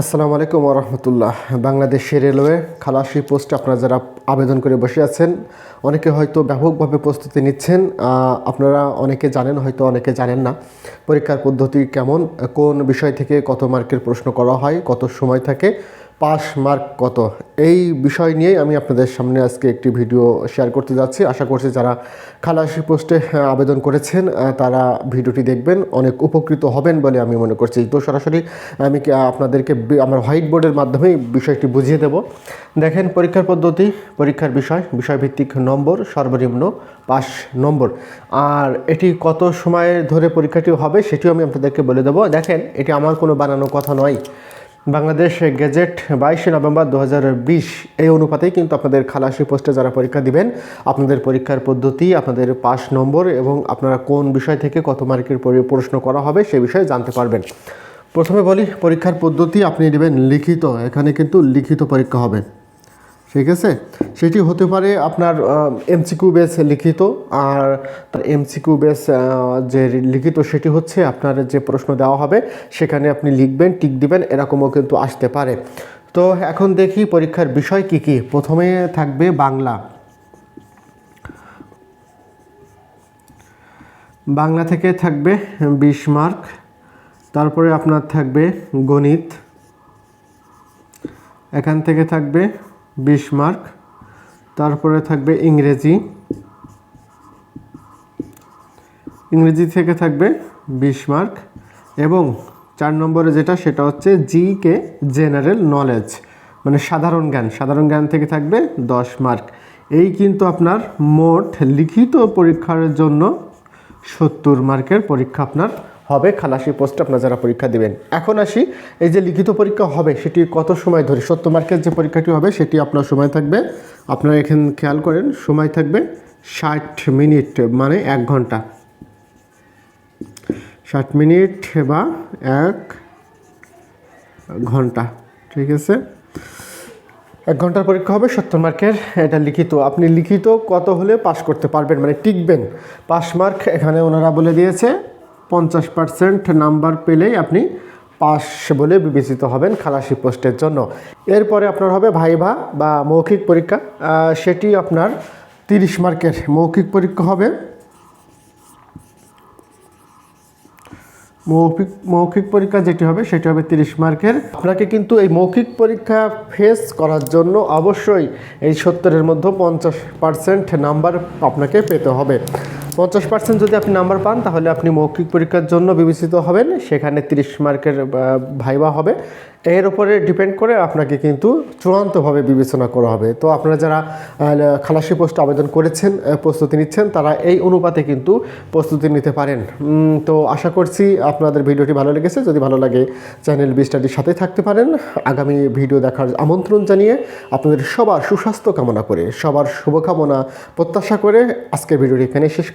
আসসালামু আলাইকুম রহমতুল্লাহ। বাংলাদেশের রেলওয়ে খালাসি পোস্টে আপনারা যারা আবেদন করে বসে আছেন, অনেকে হয়তো ব্যাপকভাবে প্রস্তুতি নিচ্ছেন। আপনারা অনেকে জানেন, হয়তো অনেকে জানেন না পরীক্ষার পদ্ধতি কেমন, কোন বিষয় থেকে কত মার্কের প্রশ্ন করা হয়, কত সময় থাকে পাস মার্ক কত? এই বিষয় নিয়েই আমি আপনাদের সামনে আজকে একটি ভিডিও শেয়ার করতে যাচ্ছি। আশা করছি যারা খালাসি পোস্টে আবেদন করেছেন তারা ভিডিওটি দেখবেন। অনেক উপকৃত হবেন বলে আমি মনে করছি। তো সরাসরি আমি আপনাদেরকে আমার হোয়াইট বোর্ডের মাধ্যমেই বিষয়টি বুঝিয়ে দেব। দেখেন, পরীক্ষার পদ্ধতি, পরীক্ষার বিষয়, বিষয়ভিত্তিক নম্বর, সর্বনিম্ন পাস নম্বর। আর এটি কত সময় ধরে পরীক্ষাটি হবে সেটিও আমি আপনাদেরকে বলে দেবো। দেখেন, এটি আমার কোনো বানানো কথা নয়। বাংলাদেশ গেজেট বাইশে নভেম্বর দু হাজার বিশ। এই অনুপাতেই কিন্তু আপনাদের খালাসি পোস্টে যারা পরীক্ষা দিবেন, আপনাদের পরীক্ষার পদ্ধতি, আপনাদের পাস নম্বর এবং আপনারা কোন বিষয় থেকে কত মার্কের প্রশ্ন করা হবে সে বিষয়ে জানতে পারবেন। প্রথমে বলি, পরীক্ষার পদ্ধতি আপনি নেবেন লিখিত। এখানে কিন্তু লিখিত পরীক্ষা হবে। ঠিক আছে? সেটি হতে পারে আপনার এমসিকিউ বেস লিখিত, আর তার এমসিকিউ বেস যে লিখিত সেটি হচ্ছে আপনার যে প্রশ্ন দেওয়া হবে, সেখানে আপনি লিখবেন, টিক দিবেন, এরকমও কিন্তু আসতে পারে। তো এখন দেখি পরীক্ষার বিষয় কি কি। প্রথমে থাকবে বাংলা। বাংলা থেকে থাকবে বিশ মার্ক, তারপরে আপনার থাকবে গণিত, এখান থেকে থাকবে বিশ মার্ক। তারপরে থাকবে ইংরেজি। ইংরেজি থেকে থাকবে বিশ মার্ক। এবং চার নম্বরে যেটা, সেটা হচ্ছে জি কে জেনারেল নলেজ। মানে সাধারণ জ্ঞান। সাধারণ জ্ঞান থেকে থাকবে দশ মার্ক। এই কিন্তু আপনার মোট লিখিত পরীক্ষার জন্য সত্তর মার্কের পরীক্ষা আপনার হবে, খালাসি পোস্টে আপনার যারা পরীক্ষা দেবেন। এখন আসি, এই যে লিখিত পরীক্ষা হবে, সেটি কত সময় ধরে? সত্তর মার্কের যে পরীক্ষাটি হবে, সেটি আপনার সময় থাকবে। আপনারা এখান খেয়াল করেন, সময় থাকবে ষাট মিনিট মানে এক ঘণ্টা। ষাট মিনিট বা এক ঘণ্টা, ঠিক আছে? এক ঘণ্টার পরীক্ষা হবে, সত্তর মার্কের, এটা লিখিত। আপনি লিখিত কত হলে পাস করতে পারবেন মানে টিকবেন। পাস মার্ক এখানে ওনারা বলে দিয়েছে পঞ্চাশ পার্সেন্ট নাম্বার পেলেই আপনি পাস বলে বিবেচিত হবেন খালাসি পোস্টের জন্য। এরপরে আপনার হবে ভাইভা বা মৌখিক পরীক্ষা। সেটি আপনার তিরিশ মার্কের মৌখিক পরীক্ষা হবে। মৌখিক মৌখিক পরীক্ষা যেটি হবে, সেটি হবে তিরিশ মার্কের। আপনাকে কিন্তু এই মৌখিক পরীক্ষা ফেস করার জন্য অবশ্যই এই সত্তরের মধ্যে পঞ্চাশ পার্সেন্ট নাম্বার আপনাকে পেতে হবে। পঞ্চাশ পার্সেন্ট যদি আপনি নাম্বার পান, তাহলে আপনি মৌখিক পরীক্ষার জন্য বিবেচিত হবেন। সেখানে তিরিশ মার্কের ভাইবা হবে। এর উপরে ডিপেন্ড করে আপনাকে কিন্তু চূড়ান্তভাবে বিবেচনা করা হবে। তো আপনারা যারা খালাসি পোস্টে আবেদন করেছেন প্রস্তুতি নিচ্ছেন, তারা এই অনুপাতে কিন্তু প্রস্তুতি নিতে পারেন। তো আশা করছি আপনাদের ভিডিওটি ভালো লেগেছে। যদি ভালো লাগে, চ্যানেল বিস্টারটির সাথে থাকতে পারেন। আগামী ভিডিও দেখার আমন্ত্রণ জানিয়ে আপনাদের সবার সুস্বাস্থ্য কামনা করে, সবার শুভকামনা প্রত্যাশা করে আজকের ভিডিওটি এখানে শেষ